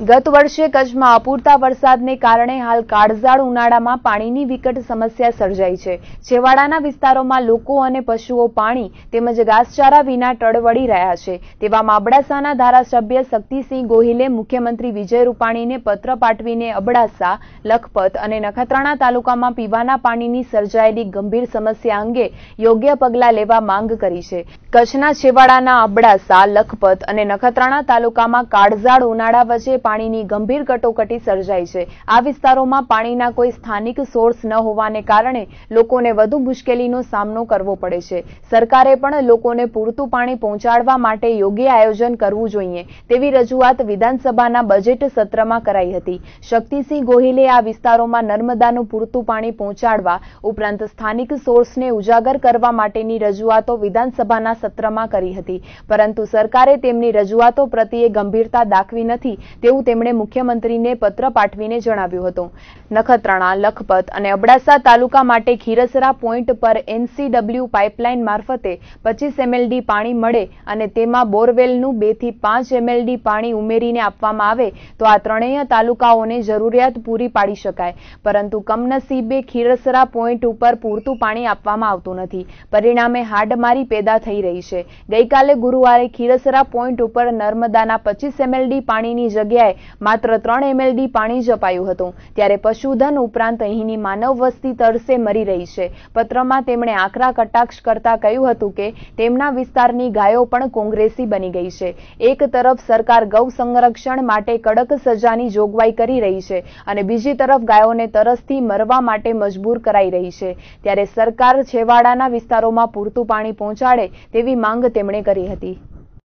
ગત વર્ષે કચ્છમાં અપૂરતા વરસાદને કારણે હાલ કાળઝાળ ઉનાળામાં પાણીની વિકટ સમસ્યા સર્જાઈ છેવાડાના વિસ્તારોમાં લોકો અને પશુઓ પાણી તેમજ ઘાસચારા વિના ટળવળી રહ્યા છે. તેવામાં અબડાસાના ધારાસભ્ય શક્તિસિંહ ગોહિલે મુખ્યમંત્રી વિજય રૂપાણીને પત્ર પાઠવીને અબડાસા, લખપત અને નખત્રાણા તાલુકામાં પીવાના પાણીની સર્જાયેલી ગંભીર સમસ્યા અંગે યોગ્ય પગલાં લેવા માંગ કરી છે. કચ્છના છેવાડાના અબડાસા, લખપત અને નખત્રાણા તાલુકામાં કાળઝાળ ઉનાળા વચ્ચે પાણીની ગંભીર કટોકટી સર્જાઈ છે. આ વિસ્તારોમાં પાણીના કોઈ સ્થાનિક સોર્સ ન હોવાને કારણે લોકોને વધુ મુશ્કેલીનો સામનો કરવો પડે છે. સરકારે પણ લોકોને પૂરતું પાણી પહોંચાડવા માટે યોગ્ય આયોજન કરવું જોઈએ તેવી રજૂઆત વિધાનસભાના બજેટ સત્રમાં કરાઈ હતી. શક્તિસિંહ ગોહિલે આ વિસ્તારોમાં નર્મદાનું પૂરતું પાણી પહોંચાડવા ઉપરાંત સ્થાનિક સોર્સને ઉજાગર કરવા માટેની રજૂઆતો વિધાનસભાના સત્રમાં કરી હતી. પરંતુ સરકારે તેમની રજૂઆતો પ્રત્યે ગંભીરતા દાખવી નથી તેવું તેમણે મુખ્યમંત્રીને પત્ર પાઠવીને જણાવ્યું હતું. નખત્રાણા, લખપત અને અબડાસા તાલુકા માટે ખીરસરા પોઈન્ટ પર એનસીડબલ્યુ પાઇપલાઇન મારફતે પચીસ એમએલડી પાણી મળે અને તેમાં બોરવેલનું બેથી પાંચ એમએલડી પાણી ઉમેરીને આપવામાં આવે તો આ ત્રણેય તાલુકાઓને જરૂરિયાત પૂરી પાડી શકાય. પરંતુ કમનસીબે ખીરસરા પોઈન્ટ ઉપર પૂરતું પાણી આપવામાં આવતું નથી. પરિણામે હાડમારી પેદા થઈ રહી છે. ગઈકાલે ગુરુવારે ખીરસરા પોઈન્ટ ઉપર નર્મદાના પચીસ એમએલડી પાણીની જગ્યાએ માત્ર ત્રણ એમએલડી પાણી જ અપાયું હતું. ત્યારે પશુધન ઉપરાંત અહીંની માનવ વસ્તી તરસે મરી રહી છે. પત્રમાં તેમણે આકરા કટાક્ષ કરતા કહ્યું હતું કે, તેમના વિસ્તારની ગાયો પણ કોંગ્રેસી બની ગઈ છે. એક તરફ સરકાર ગૌ સંરક્ષણ માટે કડક સજાની જોગવાઈ કરી રહી છે અને બીજી તરફ ગાયોને તરસથી મરવા માટે મજબૂર કરાઈ રહી છે. ત્યારે સરકાર છેવાડાના વિસ્તારોમાં પૂરતું પાણી પહોંચાડે તેવી માંગ તેમણે કરી હતી.